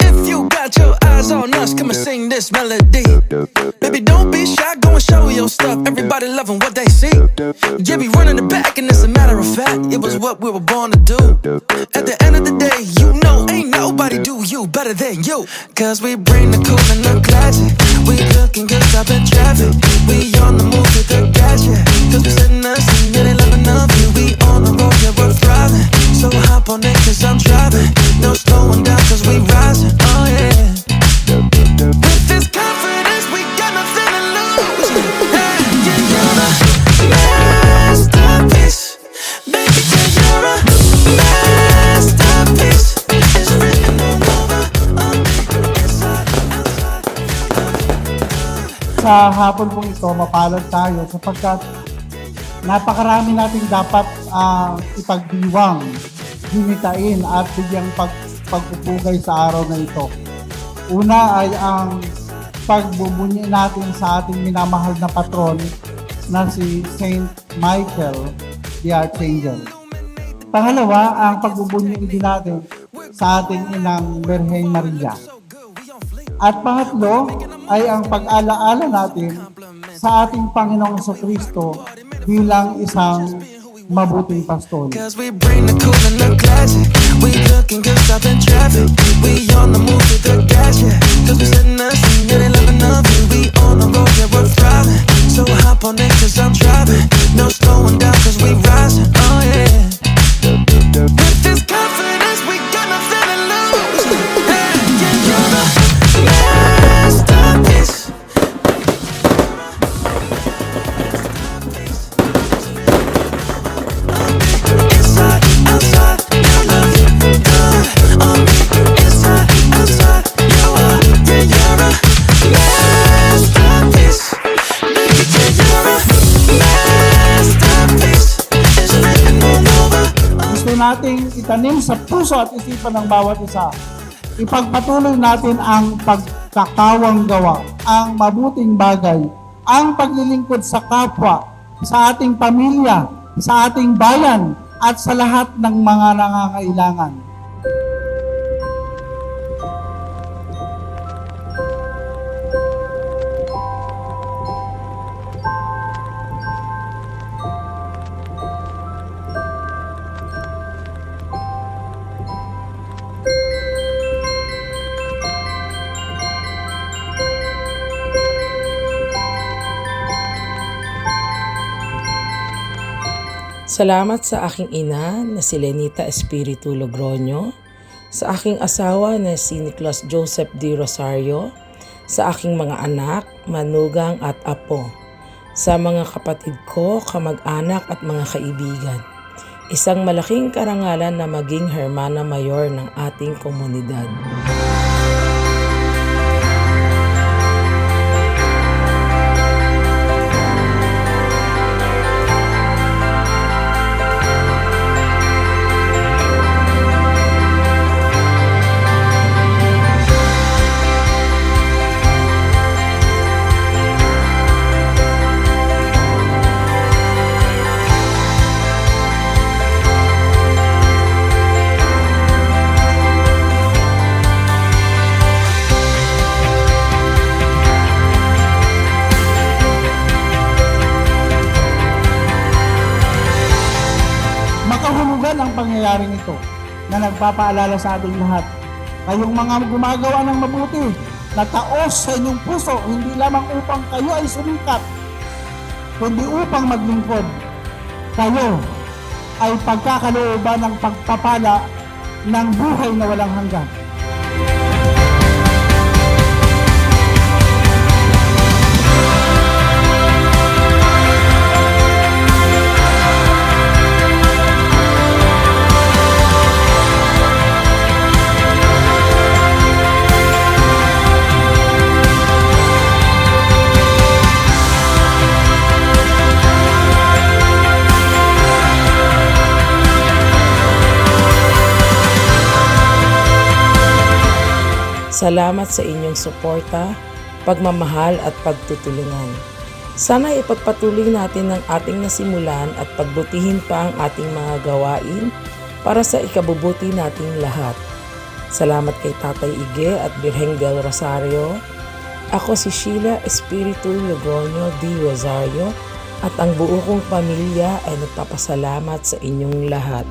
if you got your eyes on us, come and sing this melody. Baby, don't be shy, go and show your stuff. Everybody loving what they see. Yeah, be running the back, and as a matter of fact, it was what we were born to do. At the end of the day, you know, ain't nobody do you better than you. Cause we bring the cool and the classic. We looking good, stopping traffic. We on the move Sa hapon pong ito, mapalad tayo sapagkat napakarami nating dapat ah, ipagdiwang, hinitain at bigyang pag, pagpupugay sa araw na ito. Una ay ang pagbubunyi natin sa ating minamahal na patron na si Saint Michael the Archangel. Pangalawa, ang pagbubunyi din natin sa ating inang Birhen Maria. At pangatlo ay ang pag-alaala natin sa ating Panginoong sa Kristo bilang isang mabuting pastor. We on the move with the gas, yeah. Cause we setting us, and they loving of you. We Gusto nating itanim sa puso at isipan ng bawat isa. Ipagpatuloy natin ang pagkakawang gawa, ang mabuting bagay, ang paglilingkod sa kapwa, sa ating pamilya, sa ating bayan, at sa lahat ng mga nangangailangan. Salamat sa aking ina na si Lenita Espiritu Logroño, sa aking asawa na si Nicholas Joseph D. Rosario, sa aking mga anak, manugang at apo, sa mga kapatid ko, kamag-anak at mga kaibigan. Isang malaking karangalan na maging Hermana Mayor ng ating komunidad. Makahulugan ang pangyayaring ito na nagpapaalala sa ating lahat. Kayong mga gumagawa ng mabuti, na taos sa inyong puso, hindi lamang upang kayo ay sumikat, kundi upang maglingkod. Kayo ay pagkakalooban ng pagpapala ng buhay na walang hanggan. Salamat sa inyong suporta, pagmamahal at pagtutulungan. Sana ipagpatuloy natin ang ating nasimulan at pagbutihin pa ang ating mga gawain para sa ikabubuti nating lahat. Salamat kay Tatay Ige at Birheng del Rosario. Ako si Sheila Espiritu Logroño di Rosario at ang buo kong pamilya ay nagpapasalamat sa inyong lahat.